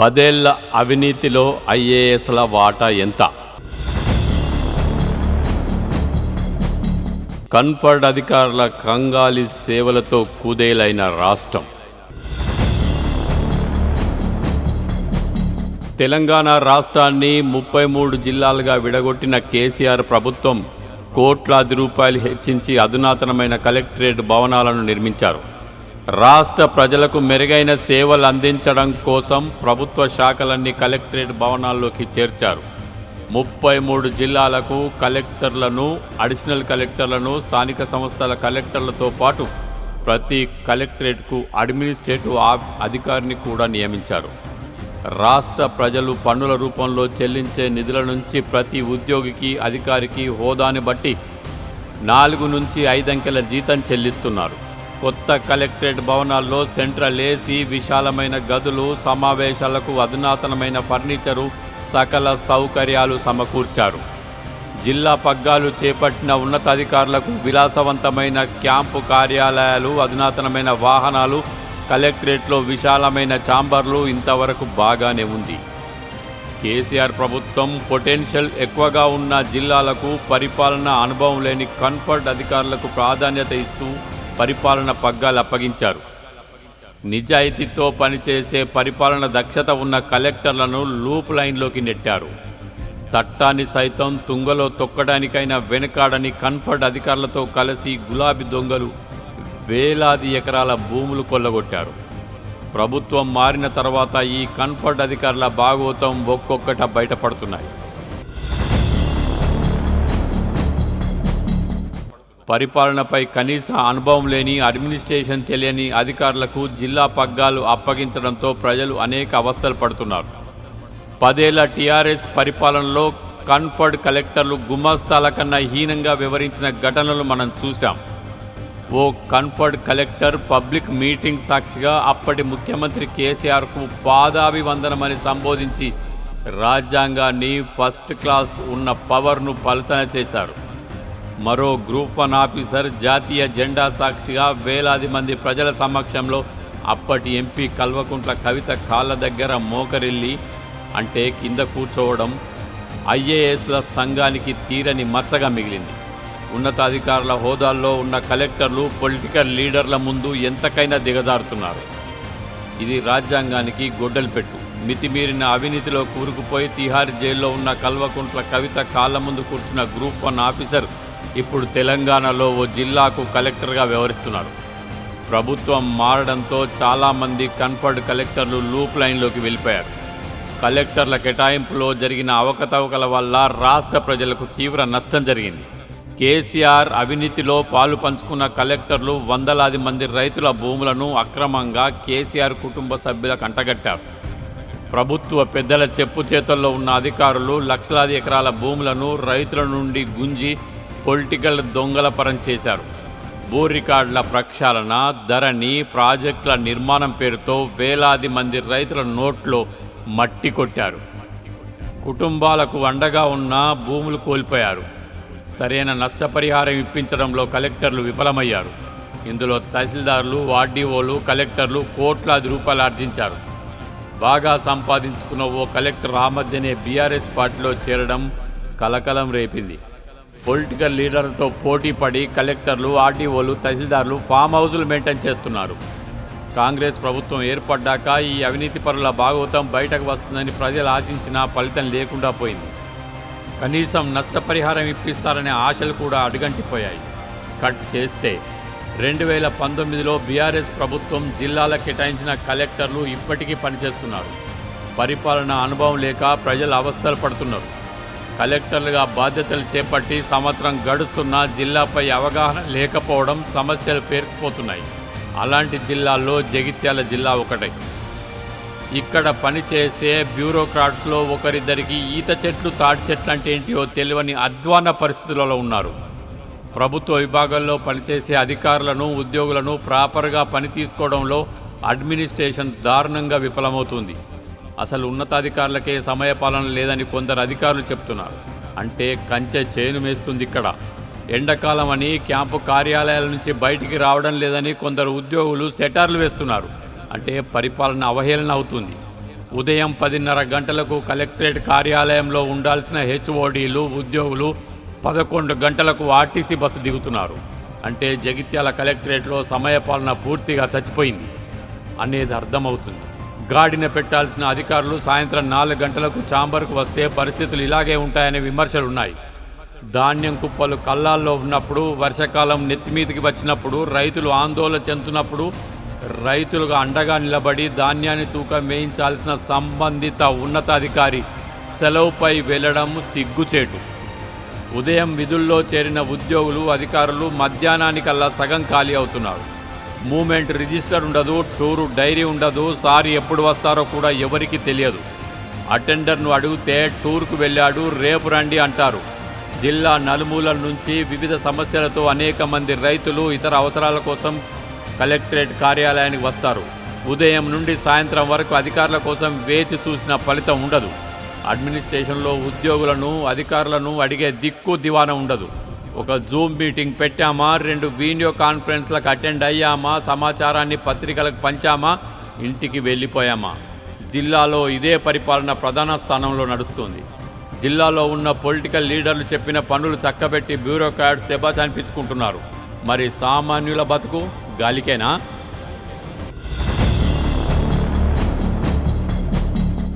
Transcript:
పదేళ్ళ అవినీతిలో ఐఏఎస్ల వాటా ఎంత? కన్ఫర్డ్ అధికారుల కంగాలి సేవలతో కుదేలైన రాష్ట్రం. తెలంగాణ రాష్ట్రాన్ని ముప్పై మూడు జిల్లాలుగా విడగొట్టిన కేసీఆర్ ప్రభుత్వం కోట్లాది రూపాయలు హెచ్చించి అధునాతనమైన కలెక్టరేట్ భవనాలను నిర్మించారు. రాష్ట్ర ప్రజలకు మెరుగైన సేవలు అందించడం కోసం ప్రభుత్వ శాఖలన్నీ కలెక్టరేట్ భవనాల్లోకి చేర్చారు. ముప్పై మూడు జిల్లాలకు కలెక్టర్లను అడిషనల్ కలెక్టర్లను స్థానిక సంస్థల కలెక్టర్లతో పాటు ప్రతి కలెక్టరేట్కు అడ్మినిస్ట్రేటివ్ ఆ- అధికారిని కూడా నియమించారు. రాష్ట్ర ప్రజలు పన్నుల రూపంలో చెల్లించే నిధుల నుంచి ప్రతి ఉద్యోగికి అధికారికి హోదాని బట్టి నాలుగు నుంచి ఐదంకెల జీతం చెల్లిస్తున్నారు. కొత్త కలెక్టరేట్ భవనాల్లో సెంట్రల్ ఏసీ విశాలమైన గదులు సమావేశాలకు అధునాతనమైన ఫర్నిచరు సకల సౌకర్యాలు సమకూర్చారు. జిల్లా పగ్గాలు చేపట్టిన ఉన్నతాధికారులకు విలాసవంతమైన క్యాంపు కార్యాలయాలు అధునాతనమైన వాహనాలు కలెక్టరేట్లో విశాలమైన ఛాంబర్లు ఇంతవరకు బాగానే ఉంది. కేసీఆర్ ప్రభుత్వం పొటెన్షియల్ ఎక్కువగా ఉన్న జిల్లాలకు పరిపాలన అనుభవం లేని కంఫర్ట్ అధికారులకు ప్రాధాన్యత ఇస్తూ పరిపాలన పగ్గాలు అప్పగించారు. నిజాయితీతో పనిచేసే పరిపాలన దక్షత ఉన్న కలెక్టర్లను లూప్ లైన్లోకి నెట్టారు. చట్టాన్ని సైతం తుంగలో తొక్కడానికైనా వెనకాడని కన్ఫర్డ్ అధికారులతో కలిసి గులాబీ దొంగలు వేలాది ఎకరాల భూములు కొల్లగొట్టారు. ప్రభుత్వం మారిన తర్వాత ఈ కన్ఫర్డ్ అధికారుల భాగోతం ఒక్కొక్కట బయటపడుతున్నాయి. పరిపాలనపై కనీస అనుభవం లేని అడ్మినిస్ట్రేషన్ తెలియని అధికారులకు జిల్లా పగ్గాలు అప్పగించడంతో ప్రజలు అనేక అవస్థలు పడుతున్నారు. పదేళ్ళ టీఆర్ఎస్ పరిపాలనలో కన్ఫర్డ్ కలెక్టర్లు గుమాస్తాల కన్నా హీనంగా వివరించిన ఘటనలు మనం చూశాం. ఓ కన్ఫర్డ్ కలెక్టర్ పబ్లిక్ మీటింగ్ సాక్షిగా అప్పటి ముఖ్యమంత్రి కేసీఆర్కు పాదాభివందనమని సంబోధించి రాజ్యాంగాన్ని ఫస్ట్ క్లాస్ ఉన్న పవర్ను పలతన చేశారు. మరో గ్రూప్ వన్ ఆఫీసర్ జాతీయ జెండా సాక్షిగా వేలాది మంది ప్రజల సమక్షంలో అప్పటి ఎంపీ కల్వకుంట్ల కవిత కాళ్ళ దగ్గర మోకరిల్లి అంటే కింద కూర్చోవడం ఐఏఎస్ల సంఘానికి తీరని మచ్చగా మిగిలింది. ఉన్నతాధికారుల హోదాల్లో ఉన్న కలెక్టర్లు పొలిటికల్ లీడర్ల ముందు ఎంతకైనా దిగజారుతున్నారు. ఇది రాజ్యాంగానికి గొడ్డలు పెట్టు మితిమీరిన అవినీతిలో కూరుకుపోయి తిహార్ జైల్లో ఉన్న కల్వకుంట్ల కవిత కాళ్ళ ముందు కూర్చున్న గ్రూప్ వన్ ఆఫీసర్ ఇప్పుడు తెలంగాణలో ఓ జిల్లాకు కలెక్టర్గా వ్యవహరిస్తున్నారు. ప్రభుత్వం మారడంతో చాలామంది కన్ఫర్డ్ కలెక్టర్లు లూప్ లైన్లోకి వెళ్ళిపోయారు. కలెక్టర్ల కేటాయింపులో జరిగిన అవకతవకల వల్ల రాష్ట్ర ప్రజలకు తీవ్ర నష్టం జరిగింది. కేసీఆర్ అవినీతిలో పాలు పంచుకున్న కలెక్టర్లు వందలాది మంది రైతుల భూములను అక్రమంగా కేసీఆర్ కుటుంబ సభ్యులకు అంటగట్టారు. ప్రభుత్వ పెద్దల చెప్పు చేతల్లో ఉన్న అధికారులు లక్షలాది ఎకరాల భూములను రైతుల నుండి గుంజి పొలిటికల్ దొంగలపరం చేశారు. భూ రికార్డుల ప్రక్షాళన ధరణి ప్రాజెక్టుల నిర్మాణం పేరుతో వేలాది మంది రైతుల నోట్లో మట్టి కొట్టారు. కుటుంబాలకు అండగా ఉన్న భూములు కోల్పోయారు. సరైన నష్టపరిహారం ఇప్పించడంలో కలెక్టర్లు విఫలమయ్యారు. ఇందులో తహసీల్దార్లు వార్డీఓలు కలెక్టర్లు కోట్లాది రూపాయలు ఆర్జించారు. బాగా సంపాదించుకున్న ఓ కలెక్టర్ ఆ మధ్యనే బీఆర్ఎస్ పార్టీలో చేరడం కలకలం రేపింది. పొలిటికల్ లీడర్లతో పోటీ పడి కలెక్టర్లు ఆర్డీఓలు తహసీల్దార్లు ఫామ్ హౌజులు మెయింటైన్ చేస్తున్నారు. కాంగ్రెస్ ప్రభుత్వం ఏర్పడ్డాక ఈ అవినీతి పరుల భాగవతం బయటకు వస్తుందని ప్రజలు ఆశించిన ఫలితం లేకుండా పోయింది. కనీసం నష్టపరిహారం ఇప్పిస్తారనే ఆశలు కూడా అడుగంటిపోయాయి. కట్ చేస్తే రెండు వేల పంతొమ్మిదిలో బీఆర్ఎస్ ప్రభుత్వం జిల్లాల కేటాయించిన కలెక్టర్లు ఇప్పటికీ పనిచేస్తున్నారు. పరిపాలన అనుభవం లేక ప్రజలు అవస్థలు పడుతున్నారు. కలెక్టర్లుగా బాధ్యతలు చేపట్టి సంవత్సరం గడుస్తున్నా జిల్లాపై అవగాహన లేకపోవడం సమస్యలు పేరుకుపోతున్నాయి. అలాంటి జిల్లాల్లో జగిత్యాల జిల్లా ఒకటే. ఇక్కడ పనిచేసే బ్యూరోక్రాట్స్లో ఒకరిద్దరికి ఈత చెట్లు తాటి చెట్లు అంటే ఏంటియో తెలియని అధ్వాన పరిస్థితులలో ఉన్నారు. ప్రభుత్వ విభాగంలో పనిచేసే అధికారులను ఉద్యోగులను ప్రాపర్గా పని తీసుకోవడంలో అడ్మినిస్ట్రేషన్ దారుణంగా విఫలమవుతుంది. అసలు ఉన్నతాధికారులకే సమయపాలన లేదని కొందరు అధికారులు చెప్తున్నారు. అంటే కంచె చేను మేస్తుంది ఇక్కడ. ఎండాకాలం అని క్యాంపు కార్యాలయాల నుంచి బయటికి రావడం లేదని కొందరు ఉద్యోగులు సెటార్లు వేస్తున్నారు. అంటే పరిపాలన అవహేళన అవుతుంది. ఉదయం పదిన్నర గంటలకు కలెక్టరేట్ కార్యాలయంలో ఉండాల్సిన హెచ్ఓడీలు ఉద్యోగులు పదకొండు గంటలకు ఆర్టీసీ బస్సు దిగుతున్నారు. అంటే జగిత్యాల కలెక్టరేట్లో సమయపాలన పూర్తిగా చచ్చిపోయింది. అనేది అర్థమవుతుంది. గాడిన పెట్టాల్సిన అధికారులు సాయంత్రం నాలుగు గంటలకు చాంబర్కు వస్తే పరిస్థితులు ఇలాగే ఉంటాయనే విమర్శలున్నాయి. ధాన్యం కుప్పలు కళ్ళాల్లో ఉన్నప్పుడు వర్షాకాలం నెత్తిమీదికి వచ్చినప్పుడు రైతులు ఆందోళన చెందుతున్నప్పుడు రైతులుగా అండగా నిలబడి ధాన్యాన్ని తూకం వేయించాల్సిన సంబంధిత ఉన్నతాధికారి సెలవుపై వెళ్ళడం సిగ్గుచేటు. ఉదయం విధుల్లో చేరిన ఉద్యోగులు అధికారులు మధ్యాహ్నానికల్లా సగం ఖాళీ అవుతున్నారు. మూమెంట్ రిజిస్టర్ ఉండదు టూరు డైరీ ఉండదు సారి ఎప్పుడు వస్తారో కూడా ఎవరికీ తెలియదు. అటెండర్ను అడిగితే టూర్కు వెళ్ళాడు రేపు రండి అంటారు. జిల్లా నలుమూలల నుంచి వివిధ సమస్యలతో అనేక మంది రైతులు ఇతర అవసరాల కోసం కలెక్టరేట్ కార్యాలయానికి వస్తారు. ఉదయం నుండి సాయంత్రం వరకు అధికారుల కోసం వేచి చూసిన ఫలితం ఉండదు. అడ్మినిస్ట్రేషన్లో ఉద్యోగులను అధికారులను అడిగే దిక్కు దివాన ఉండదు. ఒక జూమ్ మీటింగ్ పెట్టామా? రెండు వీడియో కాన్ఫరెన్స్లకు అటెండ్ అయ్యామా? సమాచారాన్ని పత్రికలకు పంచామా? ఇంటికి వెళ్ళిపోయామా? జిల్లాలో ఇదే పరిపాలన ప్రధాన స్థానంలో నడుస్తుంది. జిల్లాలో ఉన్న పొలిటికల్ లీడర్లు చెప్పిన పనులు చక్కబెట్టి బ్యూరోక్రాట్స్ సెబా అనిపించుకుంటున్నారు. మరి సామాన్యుల బతుకు గాలికేనా?